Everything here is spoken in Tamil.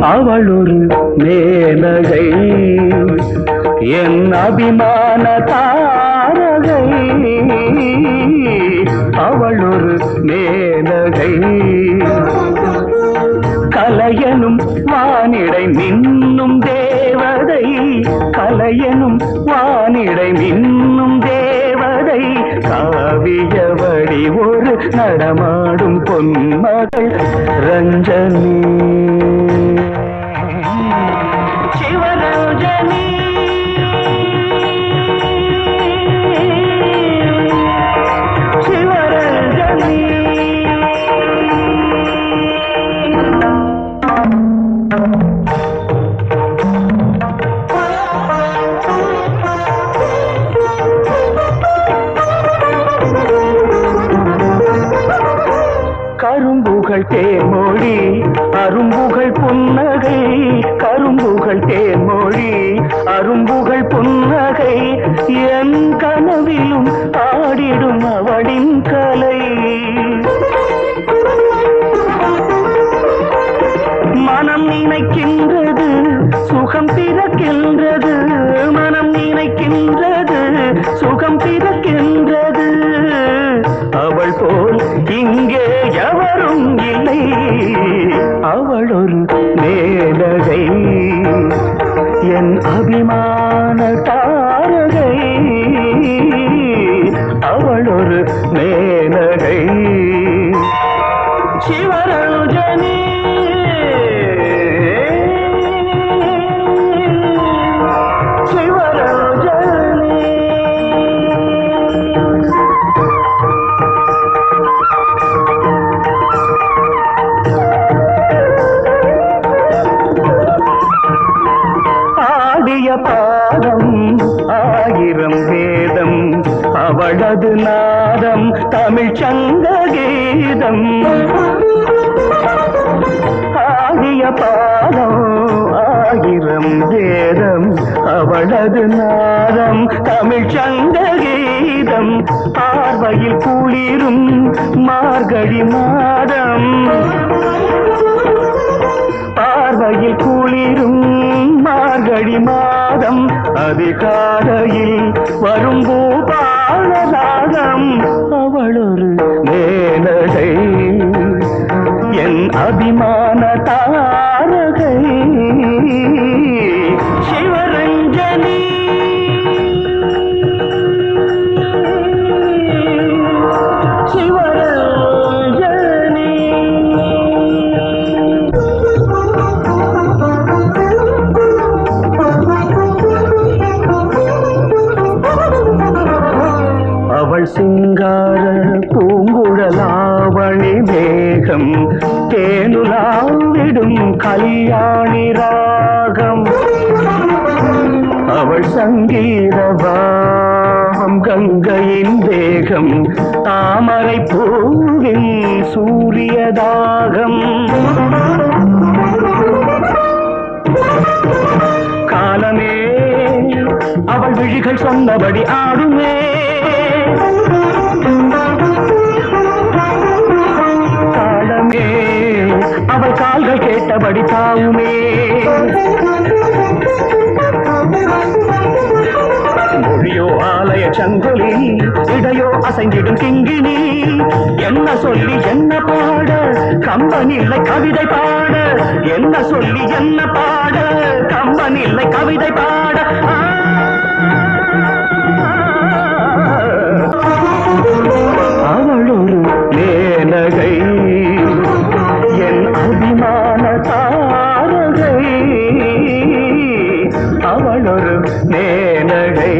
அவள் ஒரு மேலகை. என் அபிமான தாரகை. அவள் ஒரு மேலகை. கலையனும் வானிடை மின்னும் பாடும் பொன்மகள் ரஞ்சனி. சிவரஞ்சனி. கரும்புகள் தேன்மொழி அரும்புகள் புன்னகை கரும்புகள் தேன்மொழி அரும்புகள் புன்னகை என் கனவிலும் ஆடிடும் அவளின் கலை. மனம் நினைக்கின்றது சுகம் பிறக்கின்றது மனம் நினைக்கின்றது. எவரும் இல்லை. அவள் ஒரு மேலகை. என் அபிமான தாரகை. அவள் ஒரு மே பாதம் ஆயிரம் வேதம் அவளது நாதம் தமிழ் சங்க கீதம் ஆடிய பாதம் ஆயிரம் வேதம் அவளது நாதம் தமிழ் சங்க கீதம் பார்வையில் குளிரும் மார்கழி மாதம் பார்வையில் குளிரும் ஆடி மாதம் அதிகாலையில் வரும் பூபாலராகம் அவளொரு மேலகை என் அபிமான தாரகை. சிவரஞ்சனி. சிங்கார பூங்குழலாவணி மேகம் தேனுலாவிடும் கல்யாணி ராகம். அவள் சங்கீதவாகம் கங்கையின் வேகம் தாமரை பூவின் சூரியதாகம். காலமே அவள் விழிகள் சொன்னபடி ஆடுமே. கேட்டபடி தாவுமே. மொழியோ ஆலய சங்கொலி இடையோ அசைந்திடும் கிங்கினி. என்ன சொல்லி என்ன பாட கம்பனில்லை கவிதை பாட. என்ன சொல்லி என்ன பாட கம்பனில்லை கவிதை பாட. மேனகை